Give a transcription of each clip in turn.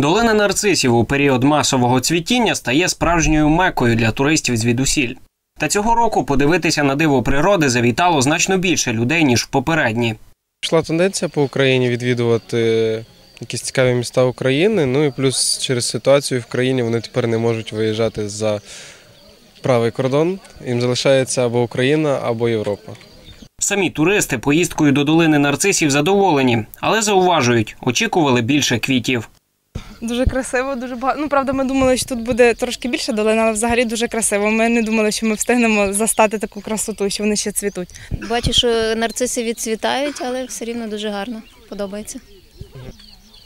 Долина нарцисів у період масового цвітіння стає справжньою мекою для туристів звідусіль. Та цього року подивитися на диво природи завітало значно більше людей ніж в попередні. Пішла тенденція по Україні відвідувати якісь цікаві міста України. Ну і плюс через ситуацію в країні вони тепер не можуть виїжджати за правий кордон. Їм залишається або Україна, або Європа. Самі туристи поїздкою до долини нарцисів задоволені, але зауважують, очікували більше квітів. Дуже красиво, дуже багато. Ну, правда, ми думали, що тут буде трошки більше долин, але взагалі дуже красиво. Ми не думали, що ми встигнемо застати таку красоту, що вони ще цвітуть. Бачу, що нарциси відцвітають, але все рівно дуже гарно. Подобається.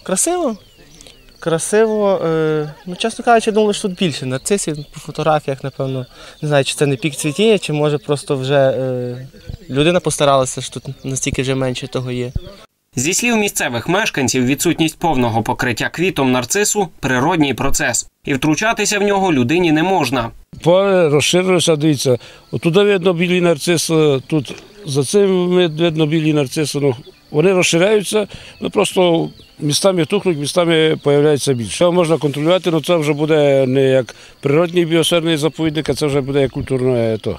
Красиво. Красиво. Е, ну, чесно кажучи, думали, що тут більше нарцисів по фотографіях, напевно. Не знаю, чи це не пік цвітіння, чи може просто вже е, людина постаралася, що тут настільки вже менше того є. Зі слів місцевих мешканців, відсутність повного покриття квітом нарцису природній процес, і втручатися в нього людині не можна. Поле розширилося, дивіться. Отут видно білі нарциси, тут за цим видно білі нарциси. Ну, вони розширяються, ну просто містами тухнуть, містами появляється більше. Що можна контролювати, ну це вже буде не як природній біосферний заповідник, а це вже буде як культурне то.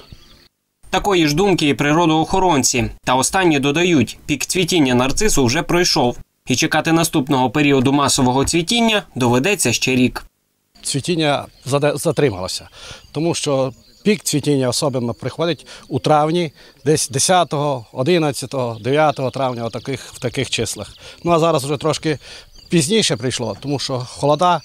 Такої ж думки і природоохоронці. Та останні додають, пік цвітіння нарцису вже пройшов, і чекати наступного періоду масового цвітіння доведеться ще рік. цвітіння затрималося, тому що пік цвітіння особливо приходить у травні, десь 10, 11, 9 травня, отаких, в таких числах. Ну а зараз вже трошки пізніше прийшло, тому що холода,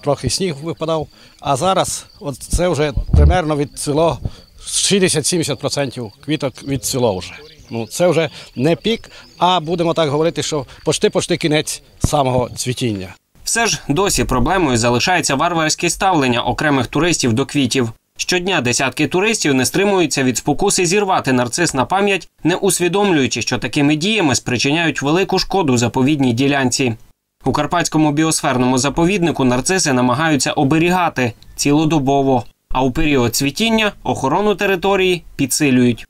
трохи сніг випадав. А зараз от це вже примерно відцвіло 60-70% квіток відцвіло вже. Ну, це вже не пік, а будемо так говорити, що почти-почти кінець самого цвітіння. Все ж досі проблемою залишається варварське ставлення окремих туристів до квітів. Щодня десятки туристів не стримуються від спокуси зірвати нарцис на пам'ять, не усвідомлюючи, що такими діями спричиняють велику шкоду заповідній ділянці. У карпатському біосферному заповіднику нарциси намагаються оберігати цілодобово, а у період цвітіння охорону території підсилюють.